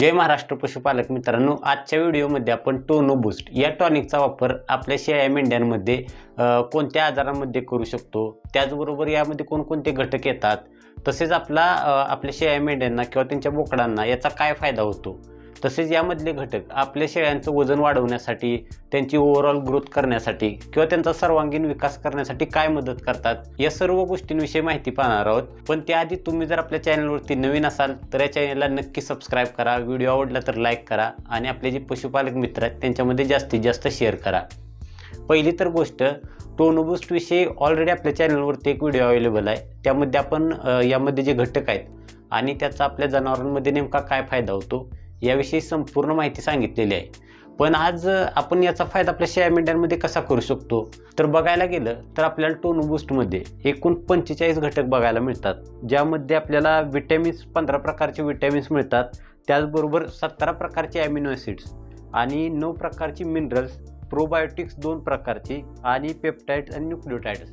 जय महाराष्ट्र पशुपालक मित्रांनो आजच्या व्हिडिओमध्ये आपण टोनो बूस्ट या टॉनिकचा वापर आपल्या शेळ्या मेंढ्यांमध्ये कोणत्या आजारांमध्ये करू शकतो? त्याचबरोबर यामध्ये कोणकोणते घटक येतात? तसेच आपला आपल्या शेळ्या मेंढ्यांना किंवा त्यांच्या बोकडांना याचा काय फायदा होतो? तसेच यामधले घटक आपल्या शेळ्यांचं वजन वाढवण्यासाठी त्यांची ओव्हरऑल ग्रोथ करण्यासाठी किंवा त्यांचा सर्वांगीण विकास करण्यासाठी काय मदत करतात या सर्व गोष्टींविषयी माहिती पाहणार आहोत. पण त्याआधी तुम्ही जर आपल्या चॅनलवरती नवीन असाल तर या चॅनलला नक्की सबस्क्राईब करा. व्हिडिओ आवडला तर लाईक करा आणि आपले जे पशुपालक मित्र आहेत त्यांच्यामध्ये जास्तीत जास्त शेअर करा. पहिली तर गोष्ट टोनोबूस्टविषयी ऑलरेडी आपल्या चॅनलवरती एक व्हिडिओ अवेलेबल आहे. त्यामध्ये आपण यामध्ये जे घटक आहेत आणि त्याचा आपल्या जनावरांमध्ये नेमका काय फायदा होतो याविषयी संपूर्ण माहिती सांगितलेली आहे. पण आज आपण याचा फायदा आपल्या शेळ्या मेंढ्यांमध्ये कसा करू शकतो? तर बघायला गेलं तर आपल्याला टोनोबूस्टमध्ये एकूण पंचेचाळीस घटक बघायला मिळतात. ज्यामध्ये आपल्याला विटॅमिन्स पंधरा प्रकारचे विटॅमिन्स मिळतात. त्याचबरोबर सतरा प्रकारचे ॲमिनो ॲसिड्स आणि नऊ प्रकारची मिनरल्स प्रोबायोटिक्स दोन प्रकारची आणि पेप्टाइड्स आणि न्यूक्लिओटाइड्स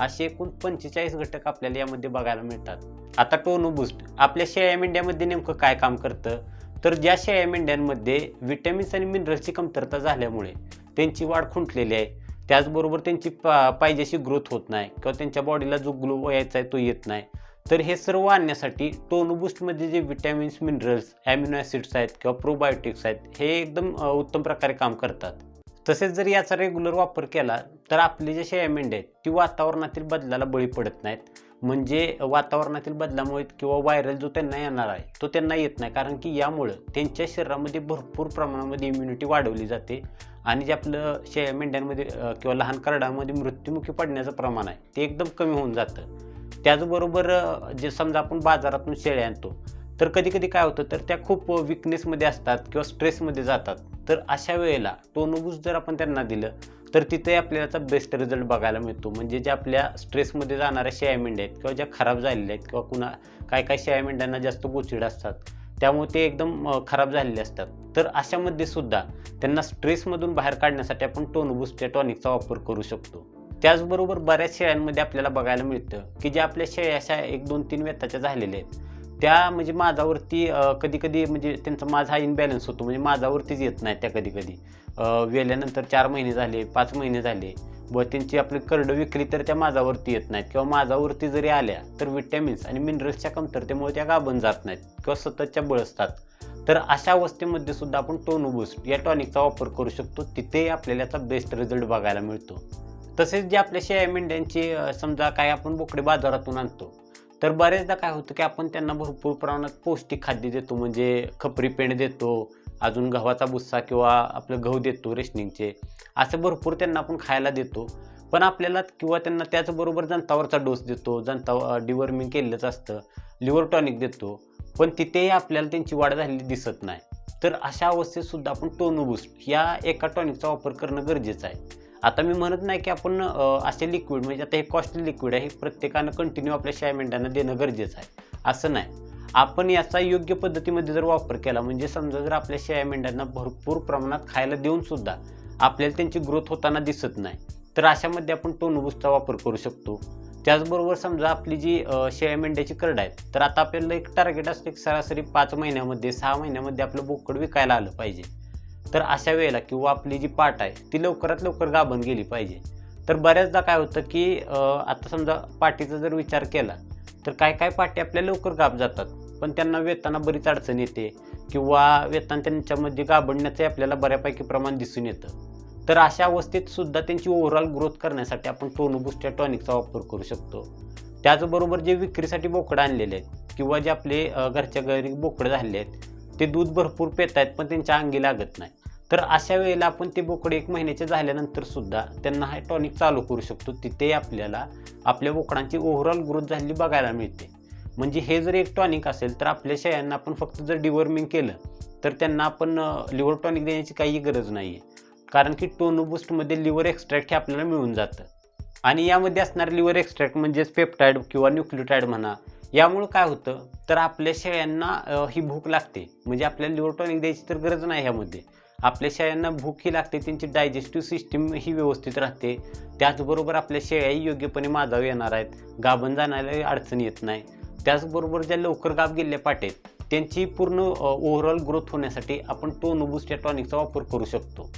असे एकूण पंचेचाळीस घटक आपल्याला यामध्ये बघायला मिळतात. आता टोनो बूस्ट आपल्या शेळ्या मेंढ्यामध्ये नेमकं काय काम करतं? तर ज्या शेळ्या मेंढ्यांमध्ये विटॅमिन्स आणि मिनरल्सची कमतरता झाल्यामुळे त्यांची वाढ खुंटलेली आहे. त्याचबरोबर त्यांची पा पाहिजेशी ग्रोथ होत नाही किंवा त्यांच्या बॉडीला जो ग्लो यायचा आहे तो येत नाही. तर हे सर्व आणण्यासाठी टोनबूस्टमध्ये जे विटॅमिन्स मिनरल्स ॲमिनो ॲसिड्स आहेत किंवा प्रोबायोटिक्स आहेत हे एकदम उत्तम प्रकारे काम करतात. तसेच जर याचा रेग्युलर वापर केला तर आपली जे शेळ्या मेंढ्या आहेत ती वातावरणातील बदलाला बळी पडत नाहीत. म्हणजे वातावरणातील बदलामुळे किंवा व्हायरल जो त्यांना येणार आहे तो त्यांना येत नाही. कारण की यामुळं त्यांच्या शरीरामध्ये भरपूर प्रमाणामध्ये इम्युनिटी वाढवली जाते. आणि जे आपलं शेळ्या मेंढ्यांमध्ये किंवा लहान करडामध्ये मृत्युमुखी पडण्याचं प्रमाण आहे ते एकदम कमी होऊन जातं. त्याचबरोबर जे समजा आपण बाजारातून शेळ्या आणतो तर कधी कधी काय होतं तर त्या खूप विकनेसमध्ये असतात किंवा स्ट्रेसमध्ये जातात. तर अशा वेळेला टोनोबूस जर आपण त्यांना दिलं तर तिथे आपल्याला बेस्ट रिझल्ट बघायला मिळतो. म्हणजे ज्या आपल्या स्ट्रेसमध्ये जाणाऱ्या शेळ्या मेंढ्या आहेत किंवा ज्या खराब झालेल्या आहेत किंवा कुणा काय काय शेळ्या मेंढ्यांना जास्त गोचिड असतात त्यामुळे ते एकदम खराब झालेले असतात. तर अशामध्ये सुद्धा त्यांना स्ट्रेसमधून बाहेर काढण्यासाठी आपण टोनबूसच्या या टॉनिकचा वापर करू शकतो. त्याचबरोबर बऱ्याच शेळ्यांमध्ये आपल्याला बघायला मिळतं की ज्या आपल्या शेळ्या अशा एक दोन तीन वेताच्या झालेल्या आहेत त्या म्हणजे माझावरती कधी कधी म्हणजे त्यांचा माझा हा इनबॅलन्स होतो. म्हणजे माझावरतीच येत नाही त्या कधी कधी वेल्यानंतर चार महिने झाले पाच महिने झाले. व त्यांची आपली करडं विकली तर त्या माझावरती येत नाहीत. किंवा माझावरती जरी आल्या तर विटॅमिन्स आणि मिनरल्सच्या कमतरतेमुळे त्या गाभण जात नाहीत किंवा सततच्या बळसतात. तर अशा अवस्थेमध्ये सुद्धा आपण टोनोबूस्ट या टॉनिकचा वापर करू शकतो. तिथे आपल्याला याचा बेस्ट रिझल्ट बघायला मिळतो. तसेच जे आपल्या शेळ्या मेंढ्यांची समजा काय आपण बोकडे बाजारातून आणतो तर बरेचदा काय होतं की आपण त्यांना भरपूर प्रमाणात पौष्टिक खाद्य देतो म्हणजे खपरी पेंड देतो अजून गव्हाचा भुस्सा किंवा आपलं गहू देतो रेशनिंगचे. असं भरपूर त्यांना आपण खायला देतो. पण आपल्याला किंवा त्यांना त्याचबरोबर जंतावरचा डोस देतो जंता डिवर्मिंग केलेलंच असतं लिव्हर टॉनिक देतो. पण तिथेही आपल्याला त्यांची वाढ झालेली दिसत नाही. तर अशा अवस्थेतसुद्धा आपण आपण टोनोबूस्ट या एका टॉनिकचा वापर करणं गरजेचं आहे. आता मी म्हणत नाही की आपण असे लिक्विड म्हणजे आता हे कॉस्टली लिक्विड आहे हे प्रत्येकानं कंटिन्यू आपल्या शेळ्या मेंढ्यांना देणं गरजेचं आहे. असं नाही. आपण याचा योग्य पद्धतीमध्ये जर वापर केला म्हणजे समजा जर आपल्या शेळ्या मेंढ्यांना भरपूर प्रमाणात खायला देऊन सुद्धा आपल्याला त्यांची ग्रोथ होताना दिसत नाही तर अशामध्ये आपण टोनोबूसचा वापर करू शकतो. त्याचबरोबर समजा आपली जी शेळ्या मेंढ्याची करड आहेत तर आता आपल्याला एक टार्गेट असतं की सरासरी पाच महिन्यामध्ये सहा महिन्यामध्ये आपलं बोकड विकायला आलं पाहिजे. तर अशा वेळेला किंवा आपली जी पाट आहे ती लवकरात लवकर गाभण गेली पाहिजे. तर बऱ्याचदा काय होतं की आता समजा पाठीचा जर विचार केला तर काय काय पाटी आपल्या लवकर गाभ जातात? पण त्यांना वेताना बरीच अडचण येते किंवा वेतन त्यांच्यामध्ये गाभणण्याचे आपल्याला बऱ्यापैकी प्रमाण दिसून येतं. तर अशा अवस्थेत सुद्धा त्यांची ओव्हरऑल ग्रोथ करण्यासाठी आपण टोनोबूस्ट या टॉनिकचा वापर करू शकतो. त्याचबरोबर जे विक्रीसाठी बोकडं आणलेले आहेत किंवा जे आपले घरच्या घरी बोकडं झालेले आहेत ते दूध भरपूर पेत आहेत पण त्यांच्या अंगी लागत नाही. तर अशा वेळेला आपण ते बोकडे एक महिन्याचे झाल्यानंतर सुद्धा त्यांना हा टॉनिक चालू करू शकतो. तिथे आपल्याला आपल्या बोकडांची ओव्हरऑल ग्रोथ झालेली बघायला मिळते. म्हणजे हे जर एक टॉनिक असेल तर आपल्या शेळ्यांना आपण फक्त जर डिवर्मिंग केलं तर त्यांना आपण लिव्हर टॉनिक देण्याची काही गरज नाही आहे कारण की टोनोबूस्टमध्ये लिव्हर एक्स्ट्रॅक्ट हे आपल्याला मिळून जातं. आणि यामध्ये असणारे लिव्हर एक्स्ट्रॅक्ट म्हणजेच पेप्टाईड किंवा न्यूक्लिओटाईड म्हणा यामुळं काय होतं? तर आपल्या शेळ्यांना ही भूक लागते. म्हणजे आपल्याला लिव्हर टॉनिक द्यायची तर गरज नाही ह्यामध्ये. आपल्या शेळ्यांना भूक ही लागते त्यांची डायजेस्टिव्ह सिस्टीम ही व्यवस्थित राहते. त्याचबरोबर आपल्या शेळ्याही योग्यपणे माजाव येणार आहेत. गाभण जाण्याला अडचण येत नाही. त्याचबरोबर ज्या लवकर गाभ गेलेल्या पाटेत त्यांची पूर्ण ओव्हरऑल ग्रोथ होण्यासाठी आपण टोनोबूस्ट या टॉनिकचा वापर करू शकतो.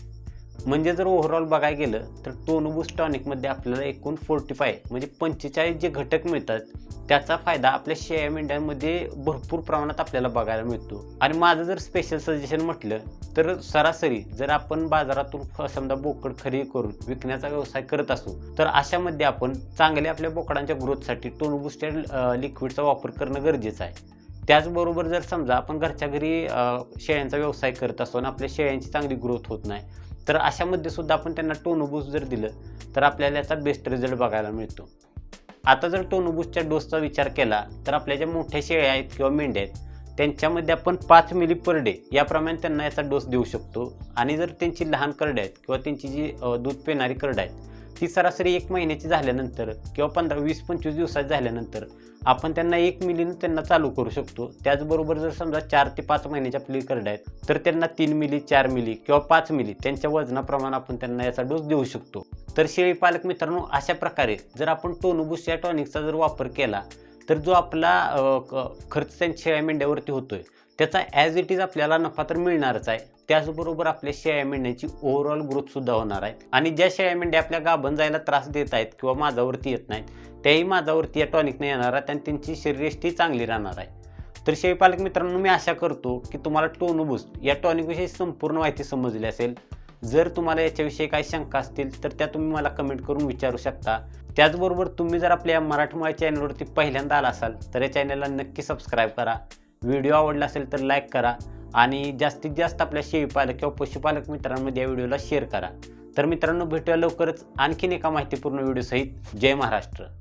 म्हणजे जर ओव्हरऑल बघायला गेलं तर टोनोबूस टॉनिकमध्ये आपल्याला एकूण फोर्टी फाय म्हणजे पंचेचाळीस जे घटक मिळतात त्याचा फायदा आपल्या शेया मेंढ्यांमध्ये भरपूर प्रमाणात आपल्याला बघायला मिळतो. आणि माझं जर स्पेशल सजेशन म्हटलं तर सरासरी जर आपण बाजारातून फ- समजा बोकड खरेदी करून विकण्याचा व्यवसाय करत असू तर अशामध्ये आपण चांगल्या आपल्या बोकडांच्या ग्रोथसाठी टोनोबूस्टेड लिक्विडचा वापर करणं गरजेचं आहे. त्याचबरोबर जर समजा आपण घरच्या घरी शेळ्यांचा व्यवसाय करत असतो आणि आपल्या शेळ्यांची चांगली ग्रोथ होत नाही तर अशामध्ये सुद्धा आपण त्यांना टोनोबूस जर दिलं तर आपल्याला याचा बेस्ट रिझल्ट बघायला मिळतो. आता जर टोनोबूसच्या डोसचा विचार केला तर आपल्या ज्या मोठ्या शेळ्या आहेत किंवा मेंढ्या आहेत त्यांच्यामध्ये आपण पाच मिली पर डे याप्रमाणे त्यांना याचा डोस देऊ शकतो. आणि जर त्यांची लहान करड आहेत किंवा त्यांची जी दूध पिणारी करड आहेत ती सरासरी एक महिन्याची झाल्यानंतर किंवा पंधरा वीस पंचवीस दिवसाची झाल्यानंतर आपण त्यांना एक मिलीनं त्यांना चालू करू शकतो. त्याचबरोबर जर समजा चार ते पाच महिन्याच्या आपली आहेत तर त्यांना तीन मिली चार मिली किंवा पाच मिली त्यांच्या वजनाप्रमाणे आपण त्यांना याचा डोस देऊ शकतो. तर शेळी पालक मित्रांनो अशा प्रकारे जर आपण टोनोबुस या टॉनिकचा जर वापर केला तर जो आपला क- खर्च त्यांच्या शेळ्या मेंढ्यावरती होतोय त्याचा ॲज इट इज आपल्याला नफा तर मिळणारच आहे. त्याचबरोबर आपल्या शेळ्या मेंढ्यांची ओव्हरऑल ग्रोथ सुद्धा होणार आहे. आणि ज्या शेळ्या मेंढ्या आपल्या गाभण जायला त्रास देत आहेत किंवा माझावरती येत नाहीत त्याही माझावरती या टॉनिकने येणार आहेत आणि त्यांची शरीरयष्टी चांगली राहणार आहे. तर शेळी पालक मित्रांनो मी आशा करतो की तुम्हाला टोनोबूस्ट या टॉनिकविषयी संपूर्ण माहिती समजली असेल. जर तुम्हाला याच्याविषयी काही शंका असतील तर त्या तुम्ही मला कमेंट करून विचारू शकता. त्याचबरोबर तुम्ही जर आपल्या मराठमोळ्या चॅनलवरती पहिल्यांदा आला असाल तर या चॅनलला नक्की सबस्क्राईब करा. व्हिडिओ आवडला असेल तर लाईक करा. आणि जास्तीत जास्त आपल्या शेळीपालक किंवा पशुपालक मित्रांमध्ये या व्हिडिओला शेअर करा. तर मित्रांनो भेटूया लवकरच आणखीन एका माहितीपूर्ण व्हिडिओसहित. जय महाराष्ट्र.